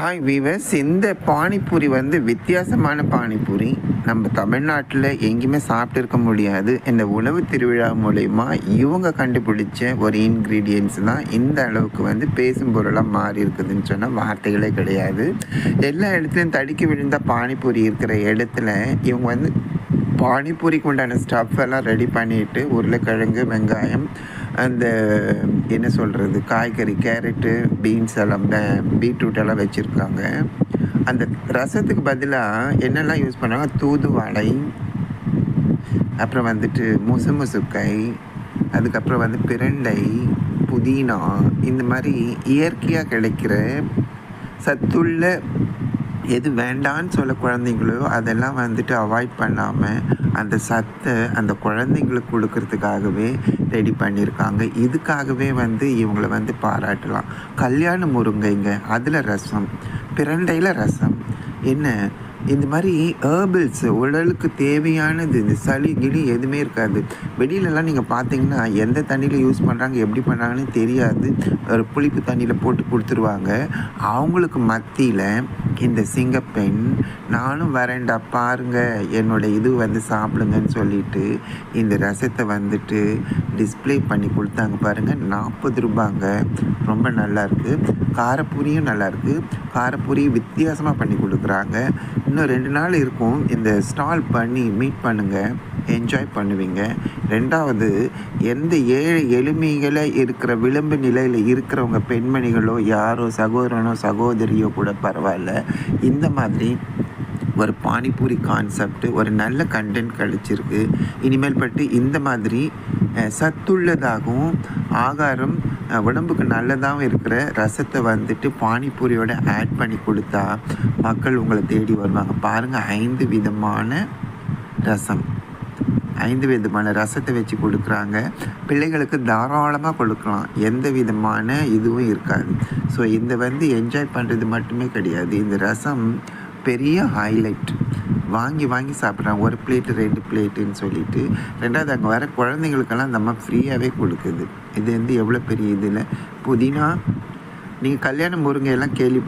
Hi viewers இந்த பானிபூரி வந்து வித்தியாசமான பானிபூரி. நம்ம தமிழ்நாட்டில் எங்கேயுமே சாப்பிட்டு இருக்க முடியாது. இந்த உணவு திருவிழா மூலயமா இவங்க கண்டுபிடிச்ச ஒரு இன்க்ரீடியன்ஸ் தான் இந்த அளவுக்கு வந்து பேசும் பொருளாக மாறி இருக்குதுன்னு சொன்னால் வார்த்தைகளே கிடையாது. எல்லா இடத்துலையும் தடுக்கி விழுந்த பானிபூரி இருக்கிற இடத்துல இவங்க வந்து பானிபூரிக்கு உண்டான ஸ்டஃப் எல்லாம் ரெடி பண்ணிவிட்டு உருளைக்கிழங்கு வெங்காயம் அந்த என்ன சொல்கிறது காய்கறி கேரட்டு பீன்ஸ் எல்லாம் பீட்ரூட் எல்லாம் வச்சுருக்காங்க. அந்த ரசத்துக்கு பதிலாக என்னெல்லாம் யூஸ் பண்ணாங்க தூதுவளை அப்புறம் வந்துட்டு முசு முசுக்கை அதுக்கப்புறம் வந்து பிரண்டை புதினா இந்த மாதிரி இயற்கையாக கிடைக்கிற சத்துள்ள எது வேண்டான்னு சொல்ல குழந்தைங்களோ அதெல்லாம் வந்துட்டு அவாய்ட் பண்ணாமல் அந்த சத்தை அந்த குழந்தைங்களுக்கு கொடுக்கறதுக்காகவே ரெடி பண்ணியிருக்காங்க. இதுக்காகவே வந்து இவங்களை வந்து பாராட்டலாம். கல்யாண முருங்கைங்க அதில் ரசம் பிரண்டையில் ரசம். என்ன? இந்த மாதிரி ஹேர்பிள்ஸ் உடலுக்கு தேவையானது இந்த சளி கிளி எதுவுமே இருக்காது. வெளியிலலாம் நீங்கள் பார்த்தீங்கன்னா எந்த தண்ணியில் யூஸ் பண்ணுறாங்க எப்படி பண்ணுறாங்கன்னு தெரியாது. ஒரு புளிப்பு தண்ணியில் போட்டு கொடுத்துருவாங்க. அவங்களுக்கு மத்தியில் இந்த சிங்கப்பெண் நானும் வரேன்டா பாருங்க என்னோட இது வந்து சாப்பிடுங்கன்னு சொல்லிட்டு இந்த ரசத்தை வந்துட்டு டிஸ்ப்ளே பண்ணி கொடுத்தாங்க பாருங்கள் நாற்பது ரூபாங்க. ரொம்ப நல்லாயிருக்கு காரப்பூரியும் நல்லாயிருக்கு காரப்பூரியும் காரப்பூரி வித்தியாசமாக பண்ணி கொடுக்குறாங்க. இன்னும் ரெண்டு நாள் இருக்கும். இந்த ஸ்டால் பண்ணி மீட் பண்ணுங்கள் என்ஜாய் பண்ணுவீங்க. ரெண்டாவது எந்த ஏழை எளிமைகளை இருக்கிற விளிம்பு நிலையில் இருக்கிறவங்க பெண்மணிகளோ யாரோ சகோதரனோ சகோதரியோ கூட பரவாயில்ல. இந்த மாதிரி ஒரு பானிபூரி கான்செப்ட் ஒரு நல்ல கண்டென்ட் கழிச்சிருக்கு இனிமேல் பட்டு இந்த மாதிரி சத்துள்ளதாகவும் ஆகாரம் உடம்புக்கு நல்லதாகவும் இருக்கிற ரசத்தை வந்துட்டு பானிபூரியோட ஆட் பண்ணி கொடுத்தா மக்கள் உங்களை தேடி வருவாங்க. பாருங்கள் ஐந்து விதமான ரசம். ஐந்து விதமான ரசத்தை வச்சு கொடுக்குறாங்க. பிள்ளைகளுக்கு தாராளமாக கொடுக்கலாம். எந்த விதமான இதுவும் இருக்காது. ஸோ இந்த வந்து என்ஜாய் பண்ணுறது மட்டுமே கிடையாது. இந்த ரசம் பெரிய ஹைலைட் வாங்கி வாங்கி சாப்பிட்றாங்க. ஒரு பிளேட்டு ரெண்டு பிளேட்டுன்னு சொல்லிட்டு. ரெண்டாவது அங்கே வர குழந்தைங்களுக்கெல்லாம் நம்ம ஃப்ரீயாகவே கொடுக்குது. இது வந்து எவ்வளோ பெரிய இதில் புதினா நீங்கள் கல்யாண முருங்கையெல்லாம் கேள்வி